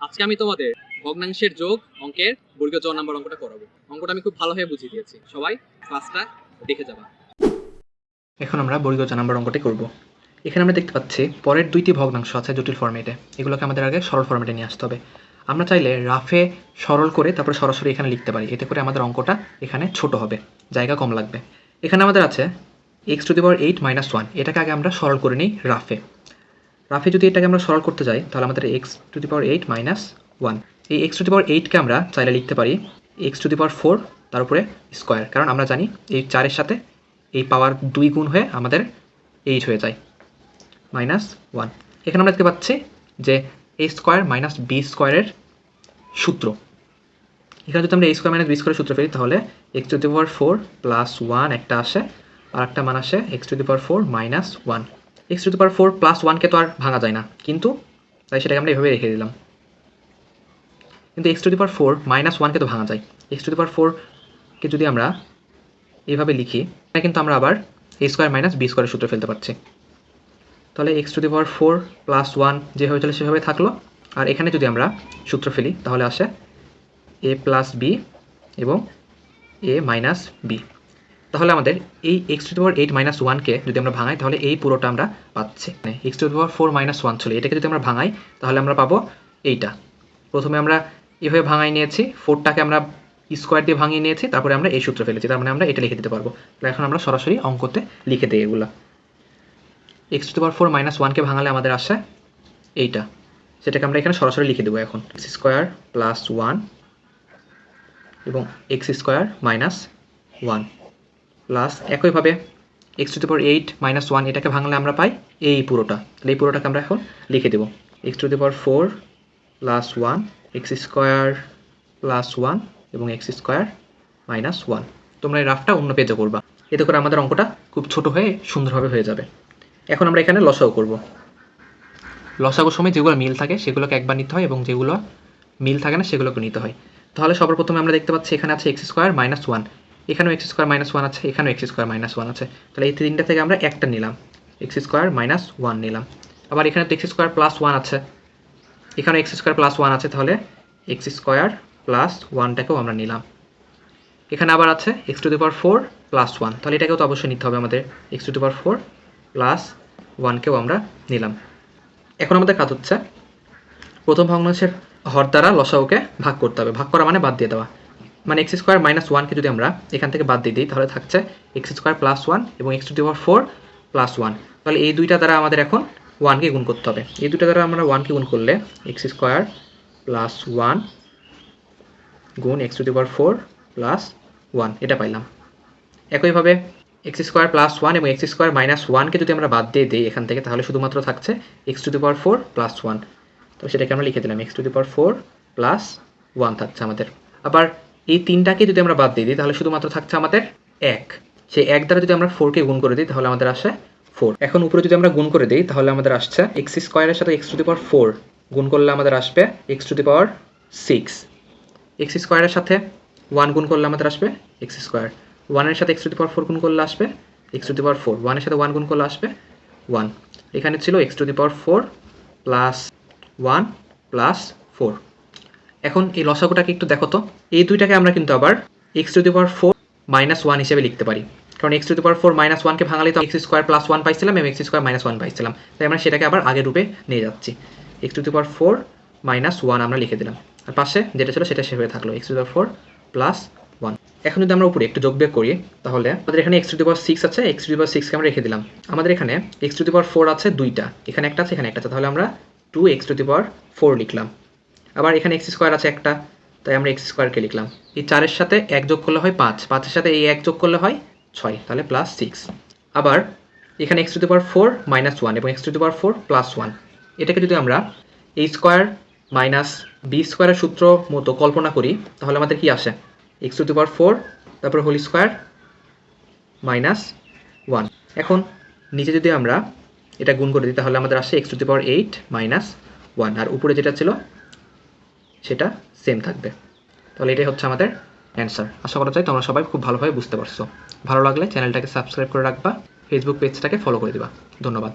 আজকে আমি তোমাদের ভগ্নাংশের যোগ অঙ্কের বর্গীয় জ নাম্বার অঙ্কটা করাবো। অঙ্কটা আমি খুব ভালোভাবে বুঝিয়ে দিয়েছি। সবাই ক্লাসটা দেখে যাবা। এখন আমরা বর্গীয় নাম্বার অঙ্কটি করব। এখানে আমরা দেখতে পাচ্ছি পরের দুইটি ভগ্নাংশ আছে জটিল ফরম্যাটে এগুলোকে আমাদের আগে সরল ফরম্যাটে নিয়ে আসতে হবে। আমরা চাইলে রাফে সরল করে তারপর সরাসরি এখানে লিখতে পারি। এতে করে আমাদের অঙ্কটা এখানে ছোট হবে। জায়গা কম লাগবে। এখানে আমাদের আছে x to the power eight minus one এটাকে আগে আমরা সরল করে নিই রাফে রাফে, যদি এটাকে আমরা সরল করতে যাই, তাহলে আমাদের x to the power eight minus one এই এক্স টু দি পাওয়ার এইটকে আমরা চাইলে লিখতে পারি x to the power four তার উপরে স্কোয়ার কারণ আমরা জানি এই চারের সাথে এই পাওয়ার দুই গুণ হয়ে আমাদের এইট হয়ে যায় মাইনাস ওয়ান এখানে আমরা দেখতে পাচ্ছি যে এ স্কোয়ার মাইনাস বি স্কোয়ারের সূত্র। এখানে যদি আমরা এ স্কোয়ার মাইনাস বি স্কোয়ারের সূত্র ফেলি, তাহলে x to the power four plus one একটা আসে আর একটা মান আসে x to the power four minus one x to the power four plus ওয়ানকে তো আর ভাঙা যায় না। কিন্তু, তাই সেটাকে আমরা এভাবে রেখে দিলাম। কিন্তু x to the power four minus ওয়ানকে তো ভাঙা যায়। এক্স টু দি পাওয়ার ফোরকে যদি আমরা এভাবে লিখি, তাহলে কিন্তু আমরা আবার এ স্কোয়ার মাইনাস বি স্কোয়ারের সূত্র ফেলতে পারছি। তাহলে x to the power four plus one যেভাবে চলে সেভাবে থাকল। আর এখানে যদি আমরা সূত্র ফেলি, তাহলে আসে এ প্লাস বি এবং এ মাইনাস বি তাহলে আমাদের এই x to power eight minus ওয়ানকে যদি আমরা ভাঙাই, তাহলে এই পুরোটা আমরা পাচ্ছি। মানে x to power four minus one ছিল এটাকে যদি আমরা ভাঙাই, তাহলে আমরা পাবো এইটা। প্রথমে আমরা এভাবে ভাঙাই নিয়েছি ফোরটাকে আমরা স্কোয়ার দিয়ে ভাঙিয়ে নিয়েছি, তারপরে আমরা এই সূত্র ফেলেছি। তার মানে আমরা এটা লিখে দিতে পারব। তাহলে এখন আমরা সরাসরি অঙ্কতে লিখে দিই এগুলো। X to power four minus ওয়ানকে ভাঙালে আমাদের আসে এইটা। সেটাকে আমরা এখানে সরাসরি লিখে দেবো এখন। এক্স স্কোয়ার প্লাস ওয়ান এবং x square minus one plus একইভাবে x to the power eight minus one এটাকে ভাঙলে আমরা পাই এই পুরোটা। তাহলে এই পুরোটাকে আমরা এখন লিখে দেবো। X to the power four plus one x square plus one এবং এক্স স্কোয়ার মাইনাস ওয়ান তোমরা এই রাফটা অন্য পেজে করবা। এতে করে আমাদের অঙ্কটা খুব ছোট হয়ে সুন্দরভাবে হয়ে যাবে। এখন আমরা এখানে লসাগু করব। লসাগুর সময় যেগুলো মিল থাকে সেগুলোকে একবার নিতে হয় এবং যেগুলো মিল থাকে না সেগুলোকে নিতে হয়। তাহলে সবার প্রথমে আমরা দেখতে পাচ্ছি এখানে আছে এক্স স্কোয়ার মাইনাস ওয়ান এখানেও এক্স স্কোয়ার মাইনাস ওয়ান আছে, এখানেও এক্স স্কোয়ার মাইনাস ওয়ান আছে। তাহলে এই তিনটা থেকে আমরা একটা নিলাম। এক্স স্কোয়ার মাইনাস ওয়ান নিলাম। আবার এখানে তো এক্স স্কোয়ার প্লাস ওয়ান আছে। এখানে এক্স স্কোয়ার প্লাস ওয়ান আছে, তাহলে এক্স স্কোয়ার প্লাস ওয়ানটাকেও আমরা নিলাম। এখানে আবার আছে x to the power four plus one তাহলে এটাকেও তো অবশ্যই নিতে হবে আমাদের। X to the power four plus ওয়ানকেও আমরা নিলাম। এখন আমাদের কাজ হচ্ছে, প্রথম ভগ্নাংশের হর দ্বারা লসাউকে ভাগ করতে হবে। ভাগ করা মানে বাদ দিয়ে দেওয়া। মানে এক্স স্কোয়ার মাইনাস ওয়ানকে যদি আমরা এখান থেকে বাদ দিয়ে দিই, তাহলে থাকছে এক্স স্কোয়ার প্লাস ওয়ান এবং x to the power four plus one তাহলে এই দুইটা দ্বারা আমাদের এখন ওয়ানকে গুণ করতে হবে। এই দুইটা দ্বারা আমরা ওয়ানকে গুণ করলে এক্স স্কোয়ার প্লাস ওয়ান গুণ x to the power four plus one এটা পাইলাম। একইভাবে এক্স স্কোয়ার প্লাস ওয়ান এবং এক্স স্কোয়ার মাইনাস ওয়ানকে যদি আমরা বাদ দিয়ে দিই এখান থেকে, তাহলে শুধুমাত্র থাকছে x to the power four plus one তো সেটাকে আমরা লিখে দিলাম x to the power four plus one থাকছে আমাদের। আবার এই তিনটাকে যদি আমরা বাদ দিয়ে দিই, তাহলে শুধুমাত্র থাকছে আমাদের এক। সেই এক দ্বারা যদি আমরা ফোরকে গুণ করে দিই, তাহলে আমাদের আসে ফোর এখন উপরে যদি আমরা গুণ করে দিই, তাহলে আমাদের আসছে এক্স স্কোয়ারের সাথে x to the power four গুণ করলে আমাদের আসবে x to the power six x স্কোয়ারের সাথে ওয়ান গুণ করলে আমাদের আসবে এক্স স্কোয়ার ওয়ানের সাথে x to the power four গুণ করলে আসবে x to the power four ওয়ানের সাথে ওয়ান গুণ করলে আসবে ওয়ান এখানে ছিল x to the power four plus one plus four এখন এই লসাগুটাকে একটু দেখো তো। এই দুইটাকে আমরা কিন্তু আবার x to the power four minus one হিসেবে লিখতে পারি। কারণ x to the power four minus ওয়ানকে ভাঙালে তো এক্স স্কোয়ার প্লাস ওয়ান পাইছিলাম এবং এক্স স্কোয়ার মাইনাস ওয়ান পাইছিলাম। তাই আমরা সেটাকে আবার আগের রূপে নিয়ে যাচ্ছি। X to the power four minus one আমরা লিখে দিলাম। আর পাশে যেটা ছিল সেটা সেভাবে থাকল x to the power four plus one এখন যদি আমরা উপরে একটু যোগ বিয়োগ করি, তাহলে আমাদের এখানে x to the power six আছে এক্স টু দি পাওয়ার সিক্সকে আমরা রেখে দিলাম। আমাদের এখানে x to the power four আছে দুইটা, এখানে একটা আছে, এখানে একটা আছে। তাহলে আমরা two x to the power four লিখলাম। আবার এখানে এক্স স্কোয়ার আছে একটা, তাই আমরা এক্স স্কোয়ারকে লিখলাম। এই চারের সাথে এক যোগ করলে হয় পাঁচ পাঁচের সাথে এই এক যোগ করলে হয় ছয়, তাহলে প্লাস সিক্স আবার এখানে x to the power four minus one এবং x to the power four plus one এটাকে যদি আমরা এই স্কোয়ার মাইনাস বি স্কোয়ারের সূত্র মতো কল্পনা করি, তাহলে আমাদের কি আসে? X to the power four তারপর হোল স্কোয়ার মাইনাস ওয়ান এখন নিচে যদি আমরা এটা গুণ করে দিই, তাহলে আমাদের আসে x to the power eight minus one আর উপরে যেটা ছিল সেটা সেম থাকবে। তাহলে এটাই হচ্ছে আমাদের অ্যান্সার আশা করা যায় তোমরা সবাই খুব ভালোভাবে বুঝতে পারছ। ভালো লাগলে চ্যানেলটাকে সাবস্ক্রাইব করে রাখবা ফেসবুক পেজটাকে ফলো করে দিবা। ধন্যবাদ।